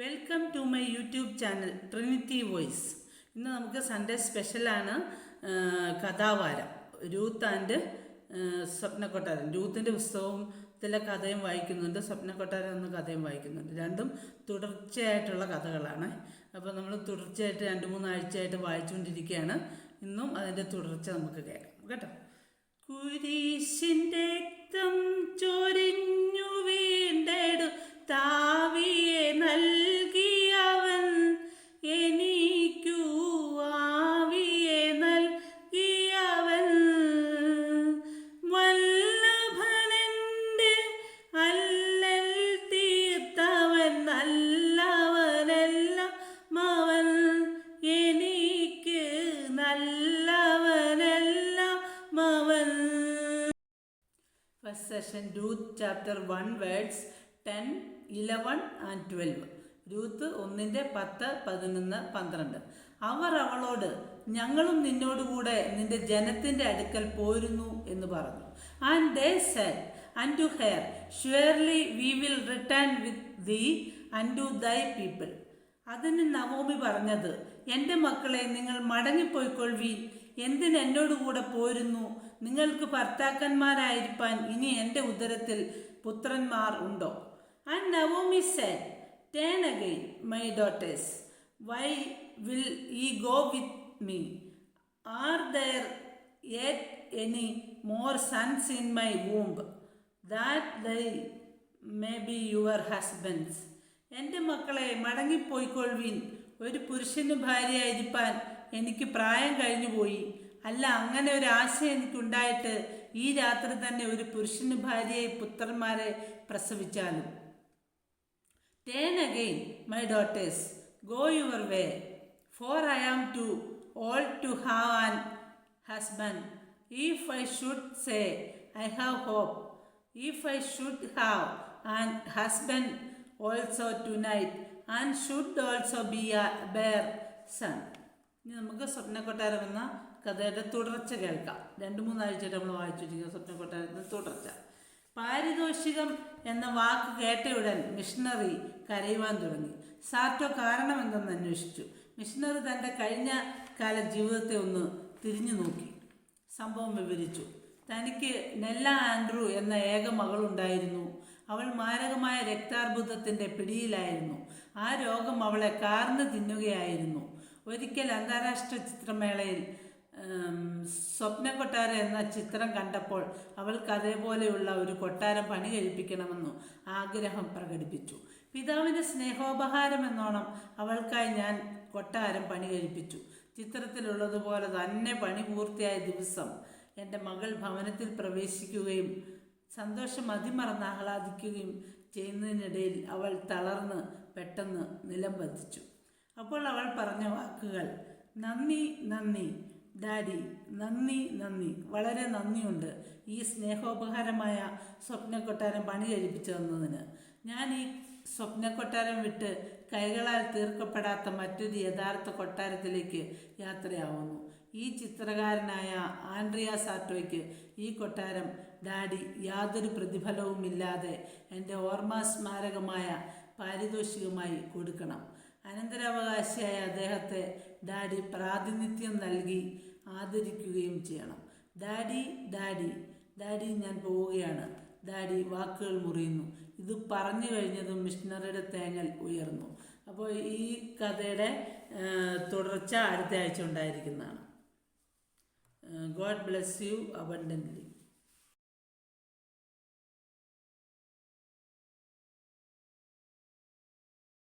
To my YouTube channel Trinity Voice ഇന്ന് നമുക്ക് Sunday സ്പെഷ്യലാണ് കഥാവാരം. രൂത്ത് ആൻഡ് സ്വപ്നക്കൊട്ടാരൻ രൂത്തിന്റെ പുസ്തകത്തിലെ കഥയും വായിക്കുന്നുണ്ട്. സ്വപ്നക്കൊട്ടാരൻ എന്ന കഥയും വായിക്കുന്നുണ്ട്. രണ്ടും തുടർച്ചയായിട്ടുള്ള കഥകളാണ്. അപ്പോൾ നമ്മൾ തുടർച്ചയായിട്ട് രണ്ട് മൂന്നാഴ്ചയായിട്ട് വായിച്ചുകൊണ്ടിരിക്കുകയാണ്. ഇന്നും അതിന്റെ തുടർച്ച നമുക്ക് കേൾക്കാം. കേട്ടോ? കുരിശിന്റെ രക്തം ചൊരിഞ്ഞു വീണ്ടെടു. താവിയെ നൽകിയവൻ എനിക്കു ആവിയെ നൽകിയവൻ. വല്ലഭനന്റെ അല്ലൽ തീർത്തവൻ നല്ലവനെല്ലാം മവൻ എനിക്ക് നല്ലവനെല്ലാം മവൻ first session do chapter one words 10 eleven and twelve. Ruth ഒന്നിന്റെ പത്ത് പതിനൊന്ന് പന്ത്രണ്ട്. അവർ അവളോട് ഞങ്ങളും നിന്നോടുകൂടെ നിന്റെ ജനത്തിന്റെ അടുക്കൽ പോരുന്നു എന്ന് പറഞ്ഞു. And they said unto her surely we will return with thee unto thy people അതിന് നവോമി പറഞ്ഞത് എന്റെ മക്കളെ നിങ്ങൾ മടങ്ങിപ്പോയിക്കൊള്ളുവീൻ എന്തിന് എന്നോട് കൂടെ പോരുന്നു? നിങ്ങൾക്ക് ഭർത്താക്കന്മാരായിരിക്കാൻ ഇനി എന്റെ ഉദരത്തിൽ പുത്രന്മാർ ഉണ്ടോ? And Naomi said turn again my daughters why will ye go with me are there yet any more sons in my womb that they may be your husbands എന്റെ മക്കളെ മടങ്ങിപ്പോയിക്കൊള്ളുവിൻ. ഒരു പുരുഷന് ഭാര്യയായിരിക്കാൻ എനിക്ക് പ്രായം കഴിഞ്ഞുപോയി. അല്ല അങ്ങനെ ഒരു ആശയം എനിക്കുണ്ടായിട്ട് ഈ രാത്രി തന്നെ ഒരു പുരുഷന് ഭാര്യയെ പുത്രന്മാരെ പ്രസവിച്ചാലും. Turn again, my daughters, go your way, for I am too old to have an husband. If I should say, I have hope, if I should have an husband also tonight, and should also be a bear son. ഇനി നമുക്ക് സ്വപ്നക്കൊട്ടാരം എന്ന കഥയുടെ തുടർച്ച കേൾക്കാം രണ്ട് മൂന്നാഴ്ചയായിട്ട് നമ്മൾ വായിച്ചിരിക്കുന്ന സ്വപ്നക്കൊട്ടാരത്തിന്റെ തുടർച്ച പാരിതോഷികം എന്ന വാക്ക് കേട്ടയുടൻ മിഷണറി കരയുവാൻ തുടങ്ങി. സാറ്റോ കാരണമെന്തെന്ന് അന്വേഷിച്ചു. മിഷണറി തന്റെ കഴിഞ്ഞ കാല ജീവിതത്തെ ഒന്ന് തിരിഞ്ഞു നോക്കി. സംഭവം വിവരിച്ചു. തനിക്ക് നെല്ല ആൻഡ്രു എന്ന ഏക മകളുണ്ടായിരുന്നു. അവൾ മാരകമായ രക്താർബുദത്തിന്റെ പിടിയിലായിരുന്നു. ആ രോഗം അവളെ കാർന്ന് തിന്നുകയായിരുന്നു. ഒരിക്കൽ അന്താരാഷ്ട്ര ചിത്രമേളയിൽ സ്വപ്ന കൊട്ടാരം എന്ന ചിത്രം കണ്ടപ്പോൾ അവൾക്ക് അതേപോലെയുള്ള ഒരു കൊട്ടാരം പണി കഴിപ്പിക്കണമെന്നു ആഗ്രഹം പ്രകടിപ്പിച്ചു. പിതാവിന്റെ സ്നേഹോപഹാരം എന്നോണം അവൾക്കായി ഞാൻ കൊട്ടാരം പണി കഴിപ്പിച്ചു ചിത്രത്തിലുള്ളതുപോലെ തന്നെ പണി പൂർത്തിയായ ദിവസം എന്റെ മകൾ ഭവനത്തിൽ പ്രവേശിക്കുകയും സന്തോഷം അതിമറന്ന് ആഹ്ലാദിക്കുകയും ചെയ്യുന്നതിനിടയിൽ അവൾ തളർന്ന് പെട്ടെന്ന് നിലം പതിച്ചു അപ്പോൾ അവൾ പറഞ്ഞ വാക്കുകൾ നന്ദി നന്ദി ഡാഡി നന്ദി നന്ദി. വളരെ നന്ദിയുണ്ട് ഈ സ്നേഹോപഹാരമായ സ്വപ്നക്കൊട്ടാരം പണി കഴിപ്പിച്ചു തന്നതിന്. ഞാൻ ഈ സ്വപ്നക്കൊട്ടാരം വിട്ട് കൈകളാൽ തീർക്കപ്പെടാത്ത മറ്റൊരു യഥാർത്ഥ കൊട്ടാരത്തിലേക്ക് യാത്രയാവുന്നു. ഈ ചിത്രകാരനായ ആൻഡ്രിയ സാറ്റോയ്ക്ക് ഈ കൊട്ടാരം ഡാഡി യാതൊരു പ്രതിഫലവുമില്ലാതെ എന്റെ ഓർമ്മ സ്മാരകമായ പാരിതോഷികമായി കൊടുക്കണം. അനന്തരാവകാശിയായ അദ്ദേഹത്തെ ഡാഡി പ്രാതിനിധ്യം നൽകി ആദരിക്കുകയും ചെയ്യണം. ഡാഡി ഡാഡി ഡാഡി ഞാൻ പോവുകയാണ്. ഡാഡി വാക്കുകൾ മുറിയുന്നു. ഇത് പറഞ്ഞു കഴിഞ്ഞതും മിഷണറിയുടെ തേങ്ങൽ ഉയർന്നു. അപ്പോൾ ഈ കഥയുടെ തുടർച്ച അടുത്ത ആഴ്ച ഉണ്ടായിരിക്കുന്നതാണ്. God bless you abundantly.